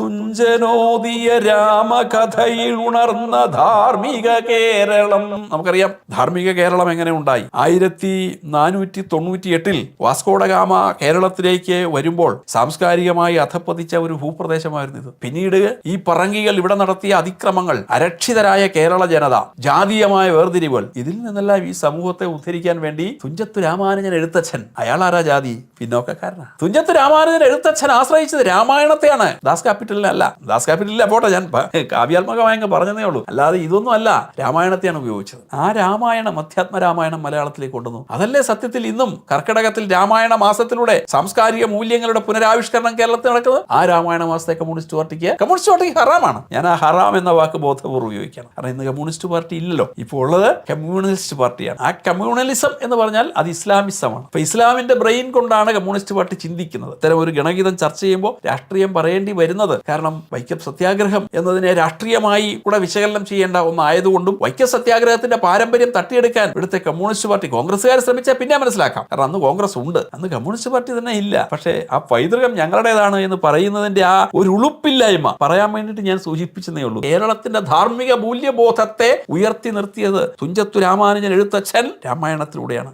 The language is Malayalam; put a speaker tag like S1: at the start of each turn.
S1: തുഞ്ചനോദിയ രാമകഥയിൽ ഉണർന്ന ധാർമ്മിക കേരളം. നമുക്കറിയാം ധാർമ്മിക കേരളം എങ്ങനെ ഉണ്ടായി? ആയിരത്തി നാനൂറ്റി തൊണ്ണൂറ്റി എട്ടിൽ വാസ്കോഡഗാമ കേരളത്തിലേക്ക് വരുമ്പോൾ സാംസ്കാരികമായി അധപ്പതിച്ച ഒരു ഭൂപ്രദേശമായിരുന്നു ഇത്. പിന്നീട് ഈ പറങ്കികൾ ഇവിടെ നടത്തിയ അതിക്രമങ്ങൾ അരക്ഷിതരായ കേരള ജനത ജാതീയമായ വേർതിരിവുകൾ ഇതിൽ നിന്നെല്ലാം ഈ സമൂഹത്തെ ഉദ്ധരിക്കാൻ വേണ്ടി തുഞ്ചത്തു രാമാനുജൻ എഴുത്തച്ഛൻ അയാളാരാ ജാതി? പിന്നോക്കക്കാരനാണ് തുഞ്ചത്തു രാമാനുജൻ എഴുത്തച്ഛൻ ആശ്രയിച്ചത് രാമായണത്തെയാണ്. ദാസ് ക്യാപിറ്റലിനല്ല. ദാസ് ക്യാപിറ്റലിൽ പോട്ടെ ഞാൻ കാവ്യാത്മകമായി പറഞ്ഞതേ ഉള്ളൂ. അല്ലാതെ ഇതൊന്നും അല്ല. രാമായണത്തെയാണ് ഉപയോഗിച്ചത്. ആ രാമായണം അധ്യാത്മ രാമായണം മലയാളത്തിലേക്ക് കൊണ്ടുവന്നു. അതല്ലേ സത്യത്തിൽ ഇന്നും കർക്കിടകത്തിൽ രാമായണ മാസത്തിലൂടെ സാംസ്കാരിക മൂല്യങ്ങളുടെ പുനരാവിഷ്കരണം കേരളത്തിൽ നടക്കുന്നത്? ആ രാമായണ മാസത്തെ കമ്മ്യൂണിസ്റ്റ് പാർട്ടിക്ക് കമ്മ്യൂണിസ്റ്റ് പാർട്ടിക്ക് ഹറാമാണ്. ഞാൻ ആ ഹറാം എന്ന വാക്ക് ബോധപൂർവം ഉപയോഗിക്കണം കാരണം ഇന്ന് കമ്മ്യൂണിസ്റ്റ് പാർട്ടി ഇല്ലല്ലോ. ഇപ്പോൾ ഉള്ളത് കമ്മ്യൂണിസ്റ്റ് പാർട്ടിയാണ്. ആ കമ്മ്യൂണലിസം എന്ന് പറഞ്ഞാൽ അത് ഇസ്ലാമിസമാണ്. അപ്പൊ ഇസ്ലാമിന്റെ ബ്രെയിൻ കൊണ്ടാണ് കമ്മ്യൂണിസ്റ്റ് പാർട്ടി ചിന്തിക്കുന്നത്. ഇത്തരം ഒരു ഗണഗീതം ചർച്ച ചെയ്യുമ്പോൾ രാഷ്ട്രീയം പറയേണ്ടി വരുന്നത് കാരണം വൈക്കം സത്യാഗ്രഹം എന്നതിനെ രാഷ്ട്രീയമായി കൂടെ വിശകലനം ചെയ്യേണ്ട ഒന്നായതുകൊണ്ടും വൈക്കം സത്യാഗ്രഹത്തിന്റെ പാരമ്പര്യം തട്ടിയെടുക്കാൻ ഇവിടുത്തെ കമ്മ്യൂണിസ്റ്റ് പാർട്ടി കോൺഗ്രസ്സുകാർ ശ്രമിച്ചാൽ പിന്നെ മനസ്സിലാക്കാം. കാരണം അന്ന് കോൺഗ്രസ് ഉണ്ട്. അന്ന് കമ്മ്യൂണിസ്റ്റ് പാർട്ടി തന്നെ ഇല്ല. പക്ഷേ ആ പൈതൃകം ഞങ്ങളുടേതാണ് എന്ന് പറയുന്നതിന്റെ ആ ഒരു ഉളുപ്പില്ലായ്മ പറയാൻ വേണ്ടിയിട്ട് ഞാൻ സൂചിപ്പിച്ചതേ ഉള്ളൂ. കേരളത്തിന്റെ ധാർമ്മിക മൂല്യബോധത്തെ ഉയർത്തി നിർത്തിയത് തുഞ്ചത്തു രാമാനുജൻ എഴുത്തച്ഛൻ രാമായണത്തിലൂടെയാണ്.